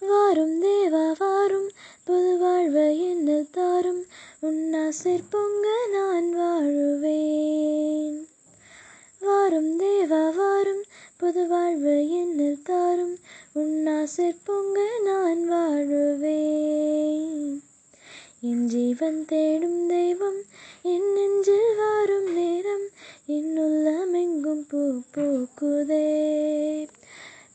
வாரும் தேவா வாரும். புது வாழ்வு என்ன தாரும். உன்னாசிர் பொங்க நான் வாழுவேன். வாரும் தேவா வாரும். புது வாழ்வு என்ன தாரும். உன்னாசிர் பொங்க நான் வாழுவேன். என் ஜீவன் தேடும் தெய்வம் என் நெஞ்சில் வாரும் நேரம். என்னுள்ளம் எங்கும் பூ பூக்குதே.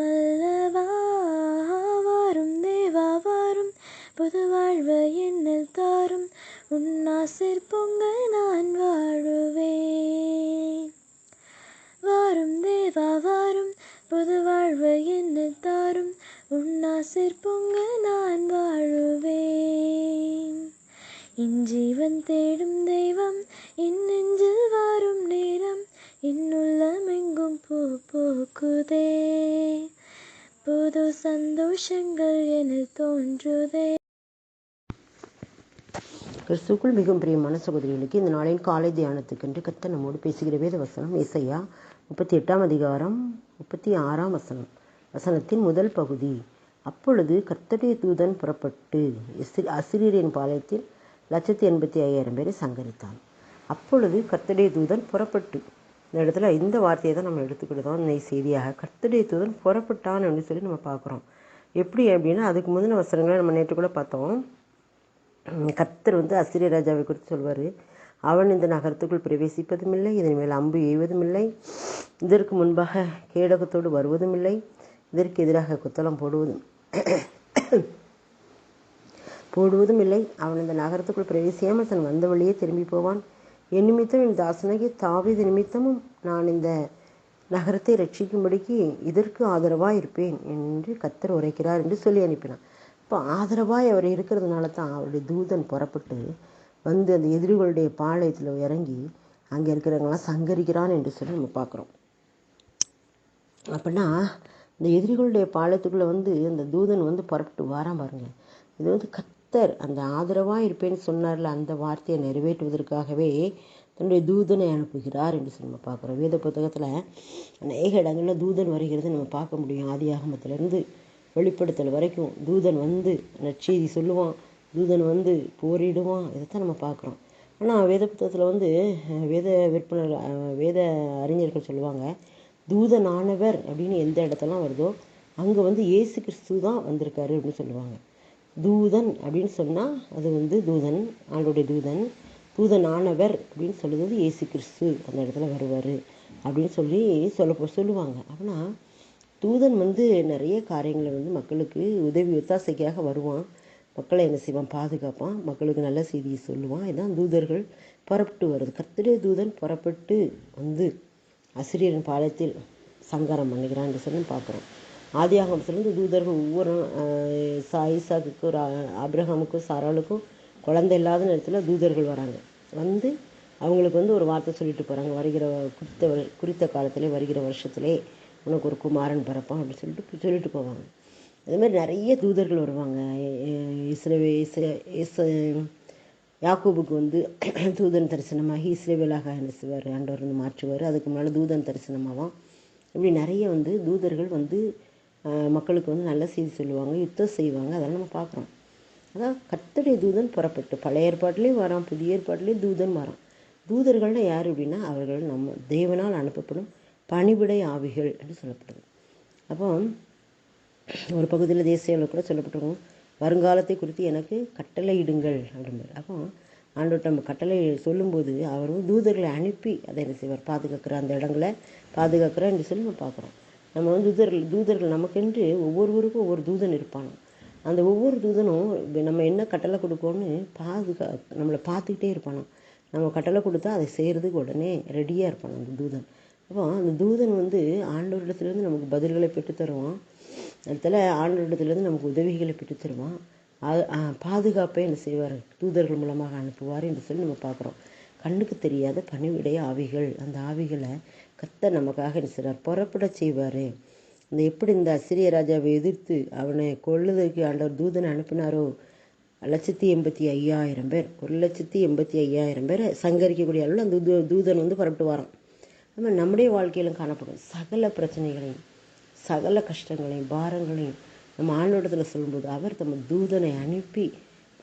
மல்லவா வாரும் தேவா வாரும். புது வாழ்வு என்னில் தாரும். உன்னாசிர் பொங்க நான் வாழுவேன். வாரும் தேவா வாரும். புது வாழ்வு என்னில் தாரும். உன்னாசிர் பொங்க நான் வாழுவேன். என் ஜீவன் தேடும் தெய்வம் என் நெஞ்சில் வாரும் நேரம். என்னுள்ளம் எங்கும் பூ பூக்குதே. புது சந்தோஷங்கள் என தோன்றுதே. கிறிஸ்துக்குள் மிகவும் பிரியமான சகோதரிகளுக்கு இந்த நாளின் காலை தியானத்துக்கென்று கத்த நம்மோடு பேசுகிற வேத வசனம் இசையா முப்பத்தி எட்டாம் அதிகாரம் முப்பத்தி ஆறாம் வசனம். வசனத்தின் முதல் பகுதி அப்பொழுது கர்த்தடைய தூதன் புறப்பட்டு அசிரியரின் பாளையத்தில் லட்சத்தி எண்பத்தி ஐயாயிரம் பேரை சங்கரித்தான். அப்பொழுது கர்த்தடைய தூதன் புறப்பட்டு இந்த இடத்துல இந்த வார்த்தையை தான் நம்ம எடுத்துக்கிட்டோம். இந்த செய்தியாக கர்த்தடைய தூதன் புறப்பட்டான் அப்படின்னு சொல்லி நம்ம பார்க்குறோம். எப்படி அப்படின்னா அதுக்கு முந்தின வசனங்களை நம்ம நேற்று கூட பார்த்தோம். கர்த்தர் வந்து அசிரிய ராஜாவை குறித்து சொல்வார். அவன் இந்த நகரத்துக்குள் பிரவேசிப்பதும் இல்லை இதன் மேல் அம்பு எய்வதும் இல்லை இதற்கு முன்பாக கேடகத்தோடு வருவதும் இல்லை இதற்கு எதிராக குத்தலம் போடுவதும் போடுவதும் இல்லை அவன் இந்த நகரத்துக்குள் பிரவேசியாமல் தன் வந்த வழியே திரும்பி போவான். என் நிமித்தம் என் தாசனாகிய தாவீது நிமித்தமும் நான் இந்த நகரத்தை ரட்சிக்கும்படிக்கு இதற்கு ஆதரவாக இருப்பேன் என்று கத்தர் உரைக்கிறார் என்று சொல்லி அனுப்பினான் இப்போ ஆதரவாக அவர் இருக்கிறதுனால தான் அவருடைய தூதன் புறப்பட்டு வந்து அந்த எதிரிகளுடைய பாளையத்தில் இறங்கி அங்கே இருக்கிறவங்களாம் சங்கரிக்கிறான் என்று சொல்லி நம்ம பார்க்குறோம். அப்படின்னா இந்த எதிரிகளுடைய பாளையத்துக்குள்ளே வந்து அந்த தூதன் வந்து புறப்பட்டு வாரான் பாருங்க. இது வந்து கத் பக்தர் அந்த ஆதரவாக இருப்பேன்னு சொன்னார்ல அந்த வார்த்தையை நிறைவேற்றுவதற்காகவே தன்னுடைய தூதனை அனுப்புகிறார் என்று சொல்லி நம்ம பார்க்குறோம். வேத புத்தகத்தில் அநேக இடங்களில் தூதன் வருகிறது நம்ம பார்க்க முடியும். ஆதியாகமத்திலேருந்து வெளிப்படுத்தல் வரைக்கும் தூதன் வந்து நற்செய்தி சொல்லுவான் தூதன் வந்து போரிடுவான் இதைத்தான் நம்ம பார்க்குறோம். ஆனால் வேத புத்தகத்தில் வந்து வேத விற்பனர் வேத அறிஞர்கள் சொல்லுவாங்க தூதனானவர் அப்படின்னு எந்த இடத்தெல்லாம் வருதோ அங்கே வந்து இயேசு கிறிஸ்து தான் வந்திருக்காரு அப்படின்னு சொல்லுவாங்க. தூதன் அப்படின்னு சொன்னால் அது வந்து தூதன் ஆளுடைய தூதன் தூதனானவர் அப்படின்னு சொல்லுவது ஏசு கிறிஸ்து அந்த இடத்துல வருவார் அப்படின்னு சொல்லி சொல்ல சொல்லுவாங்க. அப்படின்னா தூதன் வந்து நிறைய காரியங்களை வந்து மக்களுக்கு உதவி ஒத்தாசைக்காக வருவான். மக்களை என்ன செய்வான்? பாதுகாப்பான். மக்களுக்கு நல்ல செய்தியை சொல்லுவான். இதான் தூதர்கள் புறப்பட்டு வருது கர்த்தருடைய தூதன் புறப்பட்டு வந்து அசிரியரின் பாலத்தில் சங்காரம் பண்ணுகிறான்னு சொல்லி பார்க்குறோம். ஆதியாகமத்திலேருந்து தூதர்கள் ஒவ்வொரு சா ஈசாக்குக்கும் ரா- சாராளுக்கும் குழந்தை இல்லாத நேரத்தில் தூதர்கள் வராங்க. வந்து அவங்களுக்கு வந்து ஒரு வார்த்தை சொல்லிட்டு போகிறாங்க வருகிற குறித்த குறித்த காலத்திலே வருகிற வருஷத்துலே உனக்கு ஒரு குமாரன் பிறப்பான் அப்படின்னு சொல்லிட்டு சொல்லிட்டு போவாங்க. அதே மாதிரி நிறைய தூதர்கள் வருவாங்க. இஸ்ரேவே இஸ் யாக்கூபுக்கு வந்து தூதன் தரிசனமாகி இஸ்ரேவேலாக நினைச்சுவார் ஆண்டவர் வந்து மாற்றுவார். அதுக்கு முன்னால் தூதன் தரிசனமாவான். இப்படி நிறைய வந்து தூதர்கள் வந்து மக்களுக்கு வந்து நல்ல செய்தி சொல்லுவாங்க யுத்தம் செய்வாங்க அதெல்லாம் நம்ம பார்க்குறோம். அதான் கர்த்தருடைய தூதன் புறப்பட்டு பழைய ஏற்பாட்டிலையும் வரான் புதிய ஏற்பாட்டிலையும் தூதன் வரான். தூதர்கள்னால் யார் அப்படின்னா அவர்கள் நம்ம தேவனால் அனுப்பப்படும் பணிவிடை ஆவிகள் என்று சொல்லப்படுது. அப்போ ஒரு பகுதியில் தேசியாவில் கூட சொல்லப்பட்டிருக்கும். வருங்காலத்தை குறித்து எனக்கு கட்டளையிடுங்கள் இடுங்கள் அப்போ ஆண்டவர்கிட்ட நம்ம கட்டளை சொல்லும்போது அவர் தூதர்களை அனுப்பி அதை என்ன செய்வார்? பாதுகாக்கிற அந்த இடங்களை பாதுகாக்கிறார் என்று சொல்லி நம்ம பார்க்குறோம். நம்ம வந்து தூதர்கள் தூதர்கள் நமக்கென்று ஒவ்வொருவருக்கும் ஒவ்வொரு தூதன் இருப்பானோ? அந்த ஒவ்வொரு தூதனும் நம்ம என்ன கட்டளை கொடுக்கோன்னு பாதுகா நம்மளை பார்த்துக்கிட்டே இருப்பானோ? நம்ம கட்டளை கொடுத்தா அதை செய்கிறதுக்கு உடனே ரெடியாக இருப்பான் அந்த தூதன். அப்போ அந்த தூதன் வந்து ஆண்டவரிடத்துலேருந்து நமக்கு பதில்களை பெற்று தருவான். அதில் ஆண்டவரிடத்துலேருந்து நமக்கு உதவிகளை பெற்று தருவான். அது பாதுகாப்பை என்ன செய்வார்? தூதர்கள் மூலமாக அனுப்புவார் என்று சொல்லி நம்ம பார்க்குறோம். கண்ணுக்கு தெரியாத பணிவுடைய ஆவிகள். அந்த ஆவிகளை கத்த நமக்காக என்ன புறப்பட செய்வார். இந்த எப்படி இந்த அசிரிய ராஜாவை எதிர்த்து அவனை கொள்ளுதற்கு ஆண்டவர் தூதனை அனுப்பினாரோ? லட்சத்தி எண்பத்தி ஐயாயிரம் பேர். ஒரு லட்சத்தி எண்பத்தி ஐயாயிரம் பேர் சங்கரிக்கக்கூடிய அளவில் அந்த தூ தூதன் வந்து புறப்பட்டு வரான். நம்ம நம்முடைய வாழ்க்கையிலும் காணப்படும். சகல பிரச்சனைகளையும் சகல கஷ்டங்களையும் பாரங்களையும் நம்ம ஆண்டோடத்தில் சொல்லும்போது அவர் தம் தூதனை அனுப்பி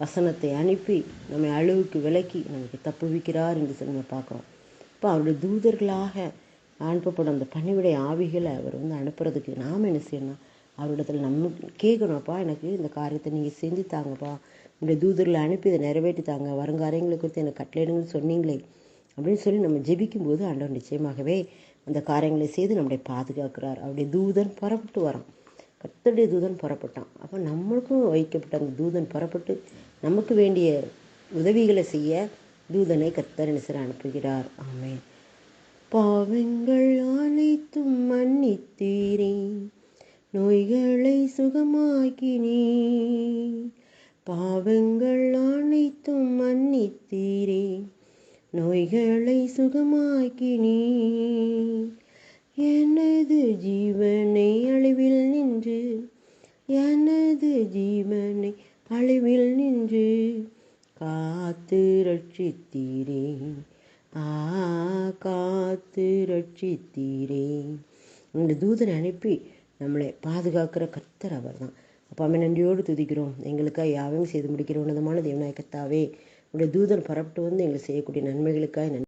வசனத்தை அனுப்பி நம்மை அழிவுக்கு விலக்கி நமக்கு தப்புவிக்கிறார் என்று சொல்லி நம்ம பார்க்குறோம். இப்போ அவருடைய தூதர்களாக அனுப்பப்படும் அந்த பணிவிடை ஆவிகளை அவர் வந்து அனுப்புறதுக்கு நாம் என்ன செய்யணும் அவரிடத்தில் நம்ம கேட்கணும்ப்பா எனக்கு இந்த காரியத்தை நீங்கள் செஞ்சு தாங்கப்பா. உங்களுடைய தூதர்களை அனுப்பி இதை நிறைவேற்றி தாங்க. வருங்காரியங்களை குறித்து எனக்கு கட்டளையிடுங்கன்னு சொன்னீங்களே. அப்படின்னு சொல்லி நம்ம ஜெபிக்கும்போது ஆண்டவர் நிச்சயமாகவே அந்த காரியங்களை செய்து நம்மளை பாதுகாக்கிறார். அவருடைய தூதன் புறப்பட்டு வரான். கத்தருடைய தூதன் புறப்பட்டான். அப்போ நம்மளுக்கும் வைக்கப்பட்ட அந்த தூதன் புறப்பட்டு நமக்கு வேண்டிய உதவிகளை செய்ய தூதனை கத்தர் நிசர் அனுப்புகிறார். ஆமேன். பாவங்கள் அனைத்தும் மன்னித்தீரே. நோய்களை சுகமாக்கினே பாவங்கள் அனைத்தும் மன்னித்தீரே. நோய்களை சுகமாக்கினே எனது ஜீவனை அழிவில் நின்று எனது ஜீவனை அழிவில் நின்று காத்து ரட்சித்தீரே. ஆ காத்து ரட்சித்தீரே. இந்த தூதனை அனுப்பி நம்மளை பாதுகாக்கிற கர்த்தர் அவர் தான் அப்பா அம்மை நன்றியோடு துதிக்கிறோம். எங்களுக்காக யாவையும் செய்து முடிக்கிற உன்னதமான தேவநாயகத்தாவே உடைய தூதன் பரப்பிட்டு வந்து எங்களுக்கு செய்யக்கூடிய நன்மைகளுக்காக நன்றி.